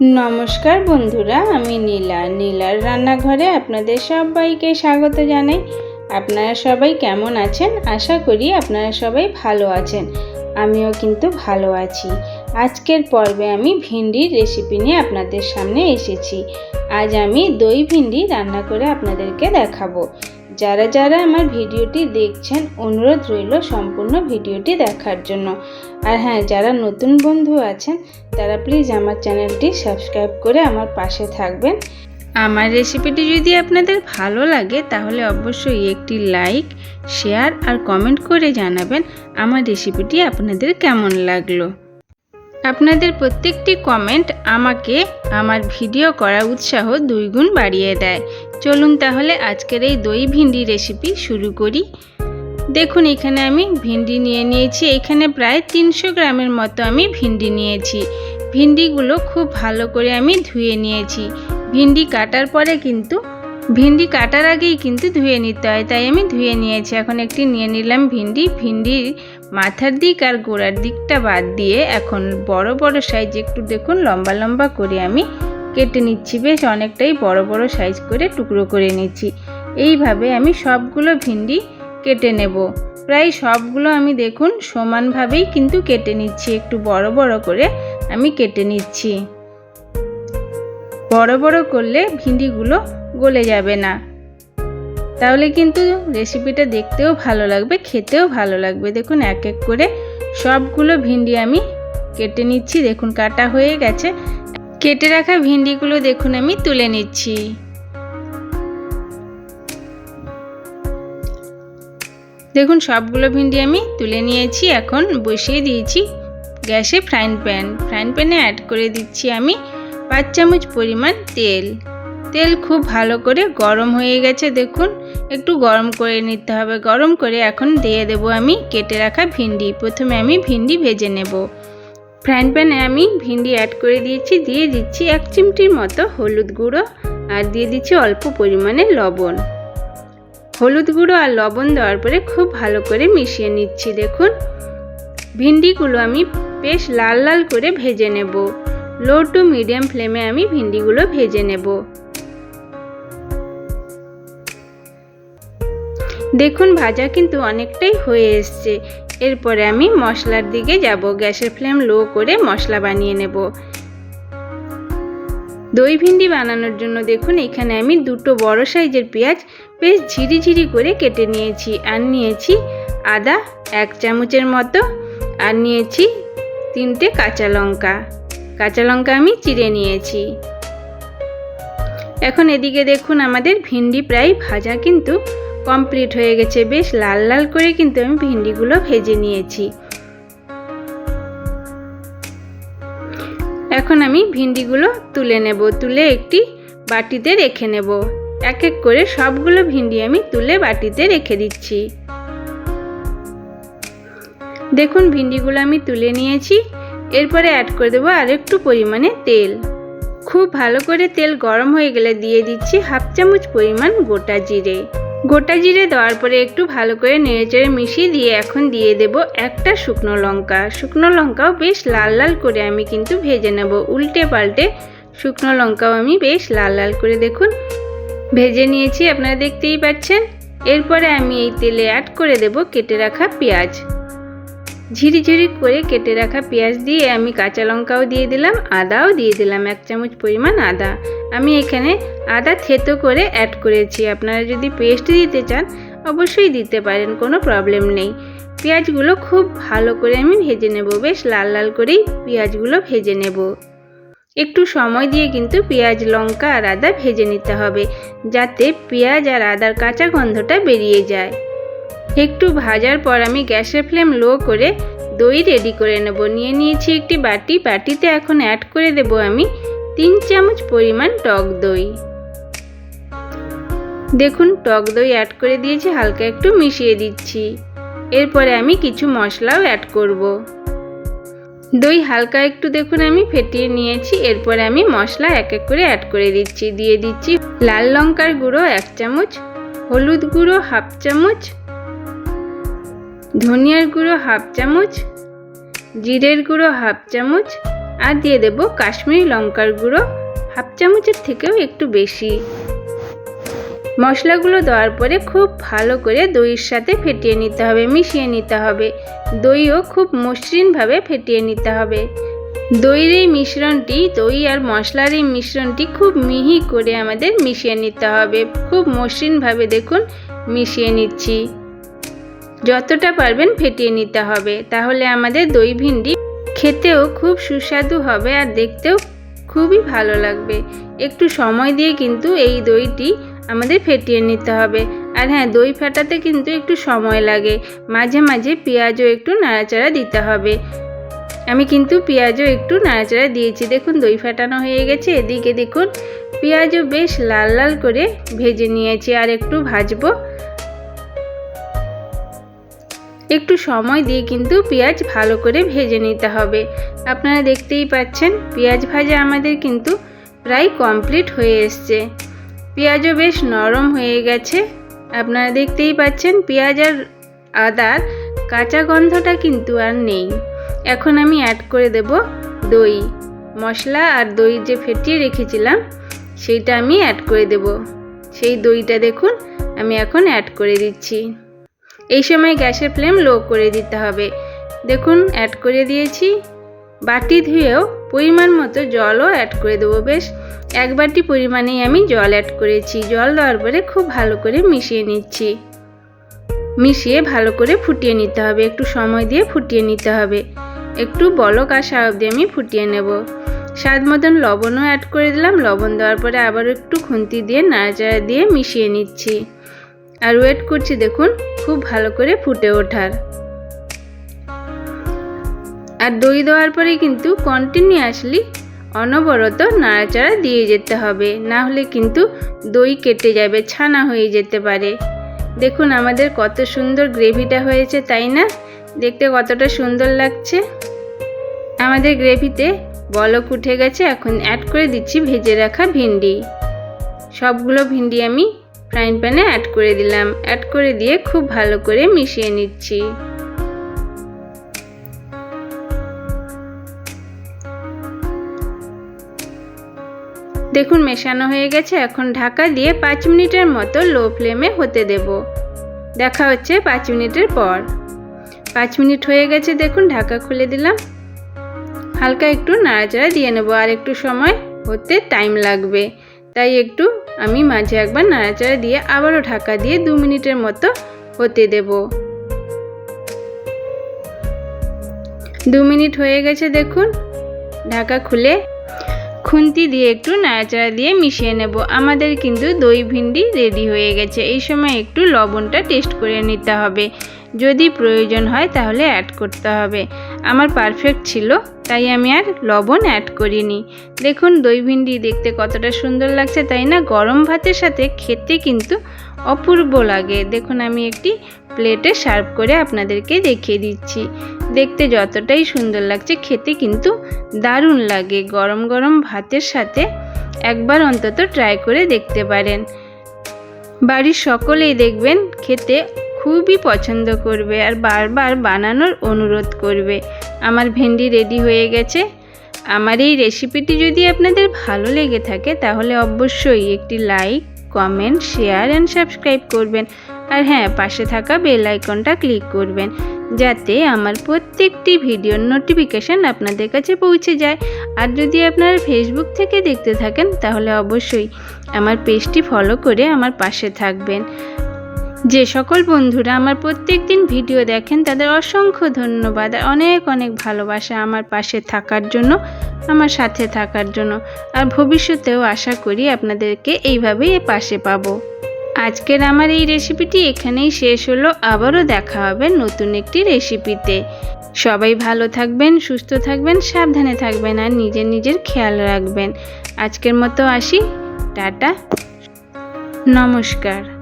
নমস্কার বন্ধুরা, আমি নীলা। নীলার রান্নাঘরে আপনাদের সবাইকে স্বাগত জানাই। আপনারা সবাই কেমন আছেন? আশা করি আপনারা সবাই ভালো আছেন। আমিও কিন্তু ভালো আছি। আজকের পর্বে আমি ভিন্ডির রেসিপি নিয়ে আপনাদের সামনে এসেছি। আজ আমি দই ভিন্ডি রান্না করে আপনাদেরকে দেখাবো। যারা যারা আমার ভিডিওটি দেখছেন, অনুরোধ রইল সম্পূর্ণ ভিডিওটি দেখার জন্য। আর হ্যাঁ যারা নতুন বন্ধু আছেন, তারা প্লিজ আমার চ্যানেলটি সাবস্ক্রাইব করে আমার পাশে থাকবেন। আমার রেসিপিটি যদি আপনাদের ভালো লাগে, তাহলে অবশ্যই একটি লাইক শেয়ার আর কমেন্ট করে জানাবেন আমার রেসিপিটি আপনাদের কেমন লাগল। আপনাদের প্রত্যেকটি কমেন্ট আমাকে আমার ভিডিও করার উৎসাহ দুইগুণ বাড়িয়ে দেয়। চলুন তাহলে আজকের এই দই ভিন্ডি রেসিপি শুরু করি। দেখুন, এখানে আমি ভিন্ডি নিয়ে নিয়েছি। এখানে প্রায় তিনশো গ্রামের মতো আমি ভিন্ডি নিয়েছি। ভিন্ডিগুলো খুব ভালো করে আমি ধুয়ে নিয়েছি। ভিন্ডি কাটার পরে কিন্তু, ভিন্ডি কাটার আগেই কিন্তু ধুয়ে নিতে হয়, তাই আমি ধুয়ে নিয়েছি। এখন একটি নিয়ে নিলাম ভিন্ডি। ভিন্ডির মাথার দিক আর গোড়ার দিকটা বাদ দিয়ে এখন বড় বড় সাইজ একটু দেখুন, লম্বা লম্বা করে আমি কেটে নিচ্ছি। বেশ অনেকটাই বড় বড় সাইজ করে টুকরো করে নিচ্ছি। এইভাবে আমি সবগুলো ভিন্ডি কেটে নেব। প্রায় সবগুলো আমি দেখুন সমানভাবেই কিন্তু কেটে নিচ্ছি। একটু বড় বড় করে আমি কেটে নিচ্ছি। বড় বড় করলে ভিন্ডিগুলো গলে যাবে না। তাহলে কিন্তু রেসিপিটা দেখতেও ভালো লাগবে, খেতেও ভালো লাগবে। দেখুন, এক এক করে সবগুলো ভিন্ডি আমি কেটে নিচ্ছি। দেখুন, কাটা হয়ে গেছে। কেটে রাখা ভিন্ডিগুলো দেখুন, আমি তুলে নিচ্ছি। দেখুন, সবগুলো ভিন্ডি আমি তুলে নিয়েছি। এখন বসিয়ে দিয়েছি গ্যাসে ফ্রাইং প্যান ফ্রাইং প্যানে অ্যাড করে দিচ্ছি আমি পাঁচ চামচ পরিমাণ তেল। তেল খুব ভালো করে গরম হয়ে গেছে, দেখুন। একটু গরম করে নিতে হবে। গরম করে এখন দিয়ে দেব আমি কেটে রাখা ভিন্ডি। প্রথমে আমি ভিন্ডি ভেজে নেব। ফ্রাইং প্যানে আমি ভিন্ডি অ্যাড করে দিয়েছি। দিয়ে দিচ্ছি এক চিমটির মতো হলুদ গুঁড়ো আর দিয়ে দিচ্ছি অল্প পরিমাণে লবণ। হলুদ গুঁড়ো আর লবণ দেওয়ার পরে খুব ভালো করে মিশিয়ে নিচ্ছি, দেখুন। ভিন্ডিগুলো আমি বেশ লাল লাল করে ভেজে নেব। লো টু মিডিয়াম ফ্লেমে আমি ভিন্ডিগুলো ভেজে নেব। দেখুন, ভাজা কিন্তু অনেকটাই হয়ে এসছে। এরপরে আমি মশলার দিকে যাব। গ্যাসের ফ্লেম লো করে মশলা বানিয়ে নেব। দই ভিন্ডি বানানোর জন্য দেখুন, এখানে আমি দুটো বড় সাইজের পেঁয়াজ বেশ ঝিরিঝিরি করে কেটে নিয়েছি। আর নিয়েছি আদা এক চামচের মতো। আর নিয়েছি তিনটে কাঁচা লঙ্কা। কাঁচা লঙ্কা আমি চিড়ে নিয়েছি। এখন এদিকে দেখুন, আমাদের ভিন্ডি প্রায় ভাজা কিন্তু কমপ্লিট হয়ে গেছে। বেশ লাল লাল করে কিন্তু আমি ভিন্ডিগুলো ভেজে নিয়েছি। এখন আমি ভিন্ডিগুলো তুলে নেব। তুলে একটি বাটিতে রেখে নেব। এক এক করে সবগুলো ভিন্ডি আমি তুলে বাটিতে রেখে দিচ্ছি। দেখুন, ভিন্ডিগুলো আমি তুলে নিয়েছি। এরপরে অ্যাড করে দেবো আর একটু পরিমাণে তেল। খুব ভালো করে তেল গরম হয়ে গেলে দিয়ে দিচ্ছি হাফ চামচ পরিমাণ গোটা জিরে। গোটা জিরে দেওয়ার পরে একটু ভালো করে নেড়েচেড়ে মিশিয়ে দিয়ে এখন দিয়ে দেব একটা শুকনো লঙ্কা। শুকনো লঙ্কাও বেশ লাল লাল করে আমি কিন্তু ভেজে নেব। উল্টে পাল্টে শুকনো লঙ্কাও আমি বেশ লাল লাল করে দেখুন। ভেজে নিয়েছি, আপনারা দেখতেই পাচ্ছেন। এরপরে আমি এই তেলে অ্যাড করে দেব কেটে রাখা পেঁয়াজ। ঝিরিঝিরি করে কেটে রাখা পেঁয়াজ দিয়ে আমি কাঁচা লঙ্কাও দিয়ে দিলাম, আদাও দিয়ে দিলাম, এক চামচ পরিমাণ আদা। আমি এখানে আদা থেতো করে অ্যাড করেছি। আপনারা যদি পেস্ট দিতে চান, অবশ্যই দিতে পারেন, কোনো প্রবলেম নেই। পেঁয়াজগুলো খুব ভালো করে আমি ভেজে নেব, বেশ লাল লাল করেই পেঁয়াজগুলো ভেজে নেব। একটু সময় দিয়ে কিন্তু পেঁয়াজ, লঙ্কা আর আদা ভেজে নিতে হবে, যাতে পেঁয়াজ আর আদার কাঁচা গন্ধটা বেরিয়ে যায়। একটু ভাজার পর আমি গ্যাসের ফ্লেম লো করে দই রেডি করে নেব। নিয়ে নিয়েছি একটি বাটি। বাটিতে এখন অ্যাড করে দেব আমি তিন চামচ পরিমাণ টক দই। দেখুন, টক দই অ্যাড করে দিয়েছি, হালকা একটু মিশিয়ে দিচ্ছি। এরপরে আমি কিছু মশলাও অ্যাড করব। দই হালকা একটু দেখুন আমি ফেটিয়ে নিয়েছি। এরপরে আমি মশলা এক এক করে অ্যাড করে দিচ্ছি। দিয়ে দিচ্ছি লাল লঙ্কার গুঁড়ো এক চামচ, হলুদ গুঁড়ো হাফ চামচ ধনিয়ার গুঁড়ো হাফ চামচ, জিরের গুঁড়ো হাফ চামচ, আর দিয়ে দেব কাশ্মীরি লঙ্কার গুঁড়ো হাফ চামচের থেকেও একটু বেশি। মশলাগুলো দেওয়ার পরে খুব ভালো করে দইয়ের সাথে ফেটিয়ে নিতে হবে, মিশিয়ে নিতে হবে। দইও খুব মসৃণভাবে ফেটিয়ে নিতে হবে। দইয়ের এই মিশ্রণটি, দই আর মশলার এই মিশ্রণটি খুব মিহি করে আমাদের মিশিয়ে নিতে হবে। খুব মসৃণভাবে দেখুন, মিশিয়ে নিচ্ছি। যতটা পারবেন ফেটিয়ে নিতে হবে। তাহলে আমাদের দই ভিন্ডি খেতেও খুব সুস্বাদু হবে আর দেখতেও খুবই ভালো লাগবে। একটু সময় দিয়ে কিন্তু এই দইটি আমাদের ফেটিয়ে নিতে হবে। আর হ্যাঁ দই ফাটাতে কিন্তু একটু সময় লাগে। মাঝে মাঝে পেঁয়াজও একটু নাড়াচাড়া দিতে হবে। আমি কিন্তু পেঁয়াজও একটু নাড়াচাড়া দিয়েছি। দেখুন, দই ফাটানো হয়ে গেছে। এদিকে দেখুন, পেঁয়াজও বেশ লাল লাল করে ভেজে নিয়েছি। আর একটু ভাজবো। একটু সময় দিয়ে কিন্তু পেঁয়াজ ভালো করে ভেজে নিতে হবে। আপনারা দেখতেই পাচ্ছেন, পেঁয়াজ ভাজা আমাদের কিন্তু প্রায় কমপ্লিট হয়ে এসছে। পেঁয়াজও বেশ নরম হয়ে গেছে। আপনারা দেখতেই পাচ্ছেন, পেঁয়াজ আর আদার কাঁচা গন্ধটা কিন্তু আর নেই। এখন আমি অ্যাড করে দেব দই। মশলা আর দই যে ফেটিয়ে রেখেছিলাম, সেইটা আমি অ্যাড করে দেব। সেই দইটা দেখুন, আমি এখন অ্যাড করে দিচ্ছি। এই সময় গ্যাসের ফ্লেম লো করে দিতে হবে। দেখুন অ্যাড করে দিয়েছি। বাটি ধুয়েও পরিমাণ মতো জলও অ্যাড করে দেবো, বেশ। এক বাটি পরিমাণেই আমি জল অ্যাড করেছি। জল দেওয়ার পরে খুব ভালো করে মিশিয়ে নিচ্ছি। মিশিয়ে ভালো করে ফুটিয়ে নিতে হবে। একটু সময় দিয়ে ফুটিয়ে নিতে হবে। একটু বলক আসা অবধি আমি ফুটিয়ে নেব। স্বাদ মতন লবণও অ্যাড করে দিলাম। লবণ দেওয়ার পরে আবার একটু খুন্তি দিয়ে নাড়াচাড়া দিয়ে মিশিয়ে নিচ্ছি। আর ওয়েট করছি দেখুন, খুব ভালো করে ফুটে ওঠার। আর দই দেওয়ার পরে কিন্তু কন্টিনিউয়াসলি অনবরত নাড়াচাড়া দিয়ে যেতে হবে, না হলে কিন্তু দই কেটে যাবে, ছানা হয়ে যেতে পারে। দেখুন আমাদের কত সুন্দর গ্রেভিটা হয়েছে, তাই না? দেখতে কতটা সুন্দর লাগছে। আমাদের গ্রেভিতে বলক উঠে গেছে, এখন অ্যাড করে দিচ্ছি ভেজে রাখা ভিন্ডি। সবগুলো ভিন্ডি আমি ফ্রাইং প্যানে অ্যাড করে দিলাম। অ্যাড করে দিয়ে খুব ভালো করে মিশিয়ে নিচ্ছি। দেখুন, মেশানো হয়ে গেছে। এখন ঢাকা দিয়ে পাঁচ মিনিটের মতো লো ফ্লেমে হতে দেব। দেখা হচ্ছে পাঁচ মিনিটের পর। পাঁচ মিনিট হয়ে গেছে, দেখুন, ঢাকা খুলে দিলাম। হালকা একটু নাড়াচাড়া দিয়ে নেব। আর একটু সময় হতে টাইম লাগবে। তাই একটু আমি মাঝে একবার নাড়াচাড়া দিয়ে আবারও ঢাকা দিয়ে দু মিনিটের মতো হতে দেব। দু মিনিট হয়ে গেছে দেখুন। ঢাকা খুলে খুন্তি দিয়ে একটু নাড়াচাড়া দিয়ে মিশিয়ে নেব। আমাদের কিন্তু দই ভিন্ডি রেডি হয়ে গেছে। এই সময় একটু লবণটা টেস্ট করে নিতে হবে। যদি প্রয়োজন হয় তাহলে অ্যাড করতে হবে। আমার পারফেক্ট ছিল। তাই আমি আর লবণ অ্যাড করিনি। দেখুন, দই ভিন্ডি দেখতে কতটা সুন্দর লাগছে, তাই না? গরম ভাতের সাথে খেতে কিন্তু অপূর্ব লাগে। দেখুন, আমি একটি প্লেটে সার্ভ করে আপনাদেরকে দেখিয়ে দিচ্ছি। দেখতে যতটাই সুন্দর লাগছে, খেতে কিন্তু দারুণ লাগে। গরম গরম ভাতের সাথে একবার অন্তত ট্রাই করে দেখতে পারেন। বাড়ির সকলেই দেখবেন, খেতে খুবই পছন্দ করবে আর বারবার বানানোর অনুরোধ করবে। আমার ভেন্ডি রেডি হয়ে গেছে। আমার এই রেসিপিটি যদি আপনাদের ভালো লেগে থাকে, তাহলে অবশ্যই একটি like comment share and subscribe করবেন। আর হ্যাঁ পাশে থাকা বেল আইকনটা ক্লিক করবেন, যাতে আমার প্রত্যেকটি ভিডিওর নোটিফিকেশান আপনাদের কাছে পৌঁছে যায়। আর যদি আপনারা ফেসবুক থেকে দেখতে থাকেন, তাহলে অবশ্যই আমার পেজটি ফলো করে আমার পাশে থাকবেন। যে সকল বন্ধুরা আমার প্রত্যেক দিন ভিডিও দেখেন, তাদের অসংখ্য ধন্যবাদ আর অনেক অনেক ভালোবাসা আমার পাশে থাকার জন্য, আমার সাথে থাকার জন্য। আর ভবিষ্যতেও আশা করি আপনাদেরকে এইভাবেই পাশে পাবো। আজকের আমার এই রেসিপিটি এখানেই শেষ হলো। আবারও দেখা হবে নতুন একটি রেসিপিতে। সবাই ভালো থাকবেন, সুস্থ থাকবেন, সাবধানে থাকবেন আর নিজের নিজের খেয়াল রাখবেন। আজকের মতো আসি। টাটা। নমস্কার।